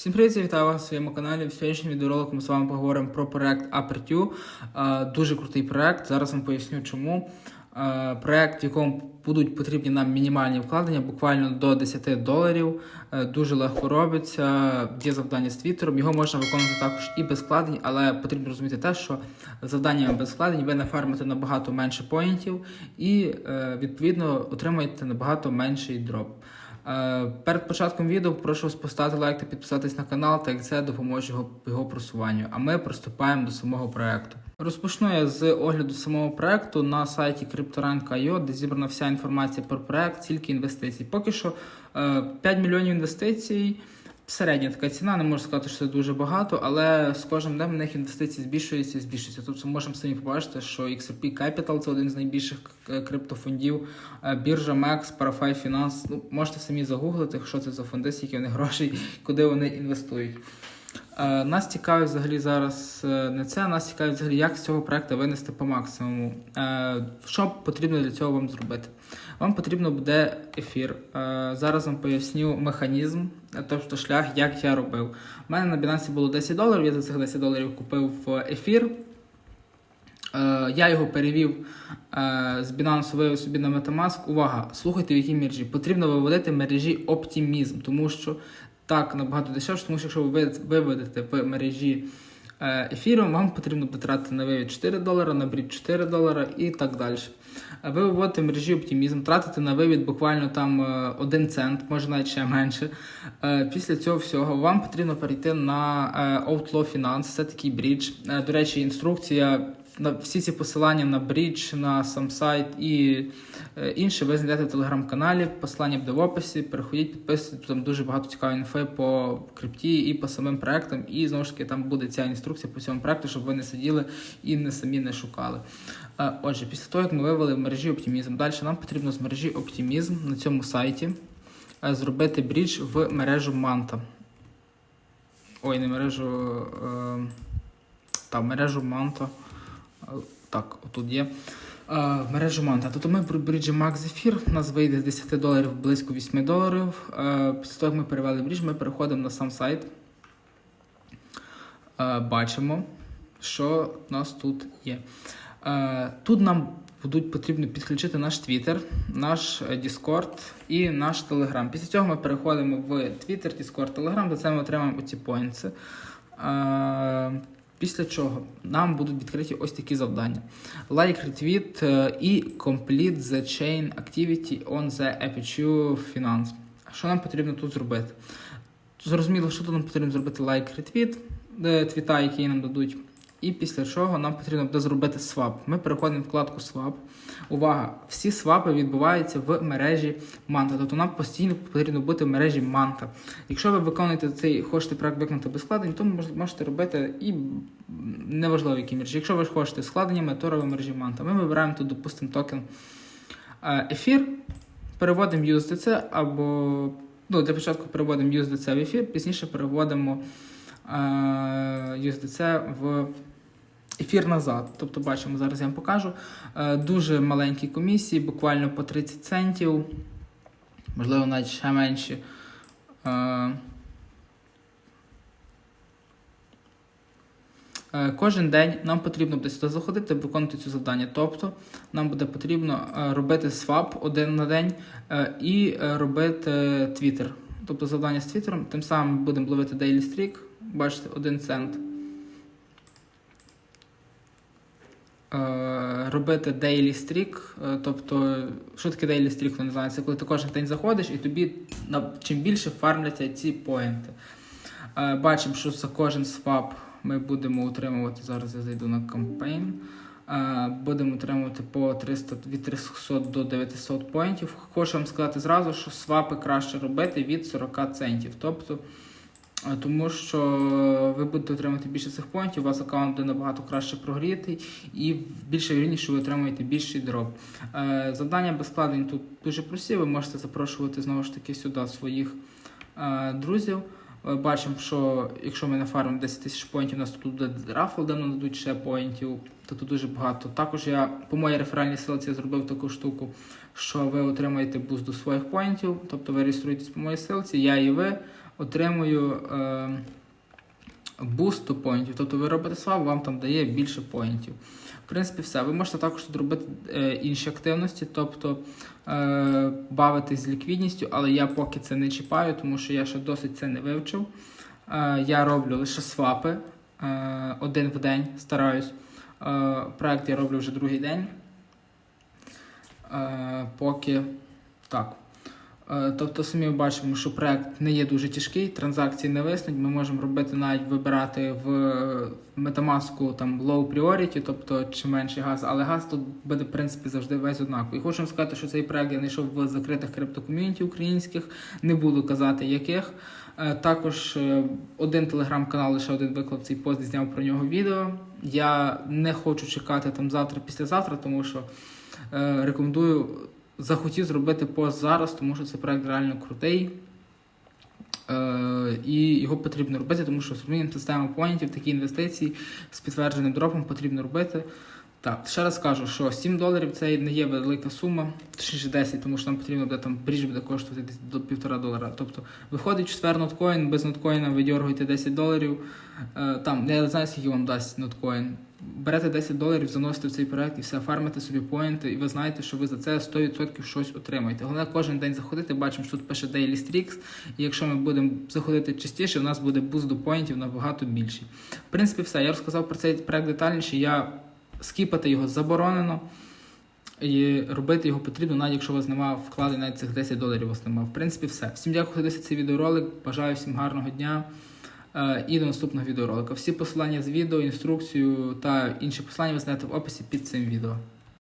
Всім привіт, вітаю вас на своєму каналі. В сьогоднішньому відеоролику ми з вами поговоримо про проект. Е, Дуже крутий проект. Зараз вам поясню, чому. Проект, в якому будуть потрібні нам мінімальні вкладення, буквально до 10 доларів. Дуже легко робиться. Є завдання з твіттером. Його можна виконувати також і без вкладень, але потрібно розуміти те, що завданнями без вкладень ви нафармите набагато менше поінтів і е, відповідно отримаєте набагато менший дроп. Е, Перед початком відео прошу вас поставити лайк та підписатись на канал, так як це допоможе його, його просуванню. А ми приступаємо до самого проекту. Розпочну я з огляду самого проекту на сайті CryptoRank.io, де зібрана вся інформація про проект, тільки інвестицій. Поки що е, 5 мільйонів інвестицій. Середня така ціна, не можу сказати, що це дуже багато, але з кожним днем в них інвестиції збільшуються і збільшуються. Тобто можемо самі побачити, що XRP Capital це один з найбільших криптофондів, е, біржа MEX, Parafai Finance. Ну, можете самі загуглити, що це за фонди, скільки вони грошей, куди вони інвестують. Е, Нас цікавить взагалі зараз е, не це, нас цікавить взагалі, як з цього проекту винести по максимуму. Е, Що потрібно для цього вам зробити? Вам потрібно буде ефір. Зараз вам поясню механізм, тобто шлях, як я робив. У мене на Binance було 10 доларів, я за цих 10 доларів купив ефір. Я його перевів з Binance вивів собі на Metamask. Увага! Слухайте, в якій мережі. Потрібно виводити мережі Optimism, тому що так набагато дешевше, тому що якщо ви виведете в мережі е, ефіром, вам потрібно буде тратити на вивід 4 долара, на брід 4 долара і так далі. Е, Ви виводите в мережі Optimism, тратите на вивід буквально там 1 цент, може навіть ще менше. Е, Після цього всього вам потрібно перейти на е, Outlaw Finance, це такий брідж. Е, До речі, інструкція на всі ці посилання на брідж, на сам сайт і е, інше ви знайдете в телеграм-каналі. Посилання буде в описі. Переходіть, підписуйтесь, там дуже багато цікавої інфи по крипті і по самим проектам. І знову ж таки там буде ця інструкція по цьому проекту, щоб ви не сиділи і не самі не шукали. Е, Отже, після того, як ми вивели в мережі Optimism, далі нам потрібно з мережі Optimism на цьому сайті е, зробити брідж в мережу Manta. Ой, не мережу. Та, мережу Manta. Так, отут є. Е, мережу Манта. Тобто ми при бріджі Max Zephyr, нас вийде з 10 доларів близько 8 доларів. Е, Після того, як ми перевели брідж, ми переходимо на сам сайт. Е, Бачимо, що у нас тут є. Тут нам будуть потрібно підключити наш Twitter, наш Discord і наш Telegram. Після цього ми переходимо в Twitter, Discord, Telegram, де це ми отримаємо оці поінти. Після чого нам будуть відкриті ось такі завдання: Like, retweet е, і complete the chain activity on the Aperture Finance. Що нам потрібно тут зробити? Зрозуміло, що тут нам потрібно зробити лайк, ретвіт, е, твіта, які нам дадуть. І після чого нам потрібно буде зробити свап. Ми переходимо вкладку свап. Увага! Всі свапи відбуваються в мережі Manta. Тобто нам постійно потрібно бути в мережі Manta. Якщо ви виконуєте цей хочете проект виконати без складень, то можете робити і неважливо, в якій мережі. Якщо ви хочете складеннями, то робимо мережі Manta. Ми вибираємо тут, допустимо, токен е, ефір, переводимо USDC або ну, для початку переводимо USDC в ефір, пізніше переводимо е, USDC в ефір назад. Тобто, бачимо, зараз я вам покажу. Е, дуже маленькі комісії, буквально по 30 центів, можливо, навіть ще менші. Е, Е, Кожен день нам потрібно буде сюди заходити, виконувати цю завдання. Тобто нам буде потрібно робити свап один на день і робити твіттер. Тобто завдання з твіттером. Тим самим будемо ловити daily streak. Бачите, 1 цент. Робити daily streak, е, тобто, що таке daily streak, знає, це коли ти кожен день заходиш і тобі чим більше фармляться ці поінти. Е, Бачимо, що за кожен свап ми будемо утримувати. Зараз я зайду на кампейн. Е, Будемо отримувати по 300, від 300 до 900 поінтів. Хочу вам сказати зразу, що свапи краще робити від 40 центів. Тобто, е, тому що ви будете отримати більше цих поінтів, у вас аккаунт буде набагато краще прогрітий і більше вірніше, що ви отримаєте більший дроп. Е, Завдання без складень тут дуже прості. Ви можете запрошувати знову ж таки сюди своїх е, друзів. Е, Бачимо, що якщо ми нафармимо 10 тисяч поінтів, у нас тут буде рафл, де нам дадуть ще то тут дуже багато. Також я по моїй реферальній силці зробив таку штуку, що ви отримаєте буст до своїх поінтів, тобто ви реєструєтесь по моїй силці, я і ви отримую е, буст поінтів. Тобто ви робите свап, вам там дає більше поінтів. В принципі, все. Ви можете також тут робити е, інші активності, тобто е, бавитись з ліквідністю, але я поки це не чіпаю, тому що я ще досить це не вивчив. Е, я роблю лише свапи е, один в день, стараюсь. Е, проект я роблю вже другий день. Е, поки так. Е, Тобто самі бачимо, що проект не є дуже тяжкий, транзакції не виснуть. Ми можемо робити навіть вибирати в Metamask там low priority, тобто чим менший газ, але газ тут буде в принципі завжди весь однаковий. І хочу сказати, що цей проект я знайшов в закритих криптоком'юніті українських, не буду казати яких. Е, Також е, один телеграм-канал, лише один виклав цей пост, зняв про нього відео. Я не хочу чекати там завтра, післязавтра, тому що е, рекомендую захотів зробити пост зараз, тому що цей проект реально крутий. Е, і його потрібно робити, тому що розуміємо, система поінтів, такі інвестиції з підтвердженим дропом потрібно робити. Так, ще раз кажу, що 7 доларів це не є велика сума, точніше 10, тому що нам потрібно буде там бріж буде коштувати десь до 1,5 долара. Тобто виходить четвер ноткоін, без ноткоїна ви дергаєте 10 доларів. Е, там, я не знаю, скільки вам дасть ноткоін. Берете 10 доларів, заносите в цей проект і все, фармите собі поінти, і ви знаєте, що ви за це 100% щось отримаєте. Головне кожен день заходити, бачимо, що тут пише Daily Streaks, і якщо ми будемо заходити частіше, у нас буде буст до поінтів набагато більший. В принципі, все. Я розказав про цей проект детальніше. Я скіпати його заборонено. І робити його потрібно, навіть якщо вас немає вкладень, навіть цих 10 доларів вас немає. В принципі, все. Всім дякую, що дивитеся цей відеоролик. Бажаю всім гарного дня е, і до наступного відеоролика. Всі посилання з відео, інструкцію та інші посилання ви знайдете в описі під цим відео.